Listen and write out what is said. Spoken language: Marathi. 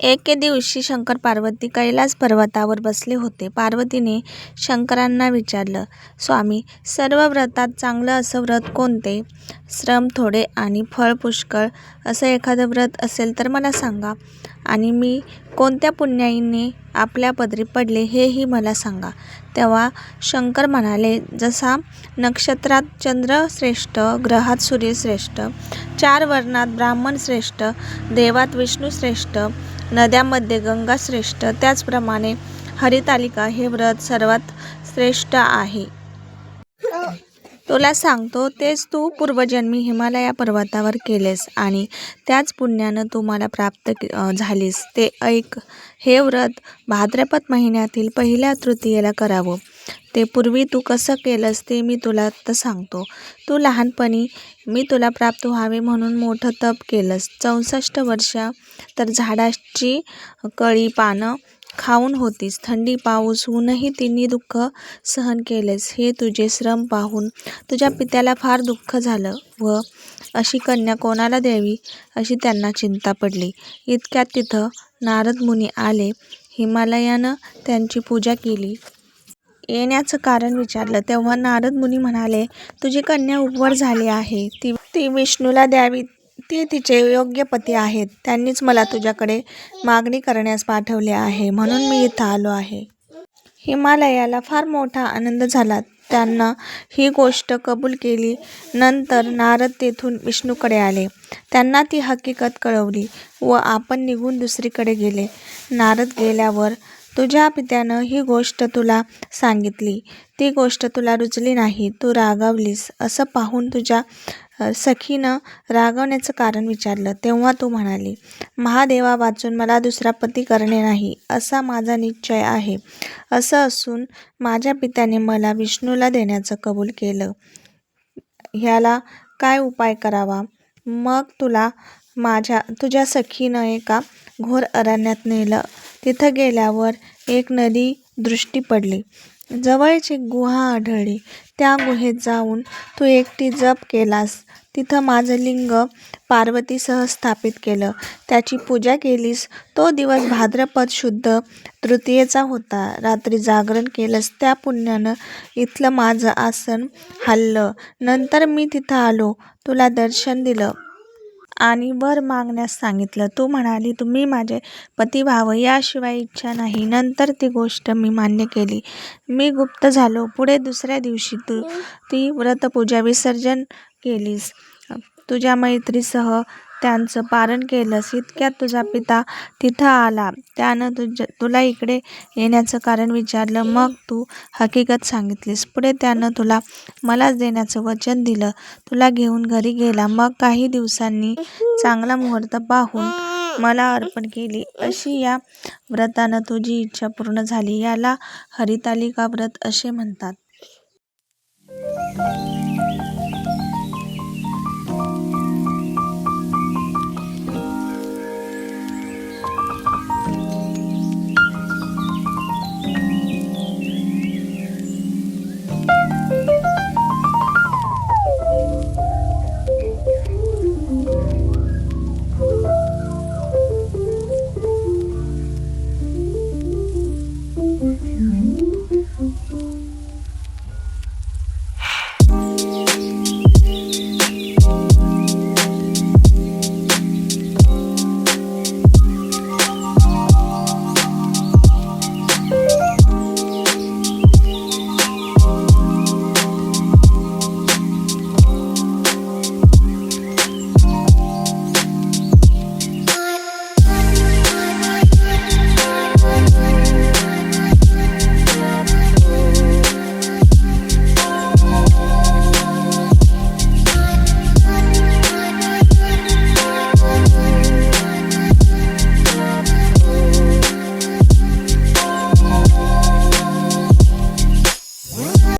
एके दिवशी शंकर पार्वती कैलास पर्वतावर बसले होते. पार्वतीने शंकरांना विचारलं, स्वामी, सर्व व्रतात चांगलं असं व्रत कोणते? श्रम थोडे आणि फळ पुष्कळ असं एखादं व्रत असेल तर मला सांगा. आणि मी कोणत्या पुण्याईने आपल्या पदरी पडले हेही मला सांगा. तेव्हा शंकर म्हणाले, जसा नक्षत्रात चंद्र श्रेष्ठ, ग्रहात सूर्य श्रेष्ठ, चार वर्णात ब्राह्मण श्रेष्ठ, देवात विष्णू श्रेष्ठ, नद्यांमध्ये गंगा श्रेष्ठ, त्याचप्रमाणे हरितालिका हे व्रत सर्वात श्रेष्ठ आहे. तुला सांगतो, तेच तू पूर्वजन्मी हिमालया पर्वतावर केलेस आणि त्याच पुण्यानं तू मला प्राप्त झालीस ते ऐक. हे व्रत भाद्रपद महिन्यातील पहिल्या तृतीयेला करावं. ते पूर्वी तू कसं केलंस ते मी तुला तर सांगतो. तू लहानपणी मी तुला प्राप्त व्हावे म्हणून मोठं तप केलंस. चौसष्ट वर्ष तर झाडाची कळी पानं खाऊन होतीस. थंडी, पाऊस, ऊनही तिन्ही दुःख सहन केलेस. हे तुझे श्रम पाहून तुझ्या पित्याला फार दुःख झालं व अशी कन्या कोणाला द्यावी अशी त्यांना चिंता पडली. इतक्यात तिथं नारदमुनी आले. हिमालयानं त्यांची पूजा केली. येण्याचं कारण विचारलं तेव्हा नारदमुनी म्हणाले, तुझी कन्या उपवर झाली आहे. ती ती विष्णूला द्यावी. ते तिचे योग्य पती आहेत. त्यांनीच मला तुझ्याकडे मागणी करण्यास पाठवले आहे म्हणून मी इथं आलो आहे. हिमालयाला फार मोठा आनंद झाला. त्यांना ही गोष्ट कबूल केली. नंतर नारद तेथून विष्णूकडे आले. त्यांना ती हकीकत कळवली व आपण निघून दुसरीकडे गेले. नारद गेल्यावर तुझ्या पित्यानं ही गोष्ट तुला सांगितली. ती गोष्ट तुला रुचली नाही. तू रागावलीस. असं पाहून तुझ्या सखीनं रागवण्याचं कारण विचारलं. तेव्हा तू म्हणाली, महादेवा वाचून मला दुसरा पती करणे नाही असा माझा निश्चय आहे. असं असून माझ्या पित्याने मला विष्णूला देण्याचं कबूल केलं. ह्याला काय उपाय करावा? मग तुला माझ्या तुझ्या सखीनं एका घोर अरण्यात नेलं. तिथं गेल्यावर एक नदी दृष्टी पडली. जवळच एक गुहा आढळली. त्या गुहेत जाऊन तू एकटी जप केलास. तिथं माझं लिंग पार्वतीसह स्थापित केलं. त्याची पूजा केलीस. तो दिवस भाद्रपद शुद्ध तृतीयेचा होता. रात्री जागरण केलंस त्या पुण्यानं इथलं माझं आसन हललं नंतर मी तिथं आलो. तुला दर्शन दिलं. आणि वर मागण्यास सांगितलं. तू म्हणाली तुम्ही माझे पती व्हावं याशिवाय इच्छा नाही. नंतर ती गोष्ट मी मान्य केली. मी गुप्त झालो. पुढे दुसऱ्या दिवशी तू ती व्रतपूजा विसर्जन केलीस. तुझ्या मैत्रीसह त्यांचं पारण केलंस. इतक्यात तुझा पिता तिथं आला. त्यानं तुला इकडे येण्याचं कारण विचारलं. मग तू हकीकत सांगितलीस. पुढे त्यानं तुला मलाच देण्याचं वचन दिलं. तुला घेऊन घरी गेला. मग काही दिवसांनी चांगला मुहूर्त पाहून मला अर्पण केली. अशी या व्रतानं तुझी इच्छा पूर्ण झाली. याला हरितालिका व्रत असे म्हणतात.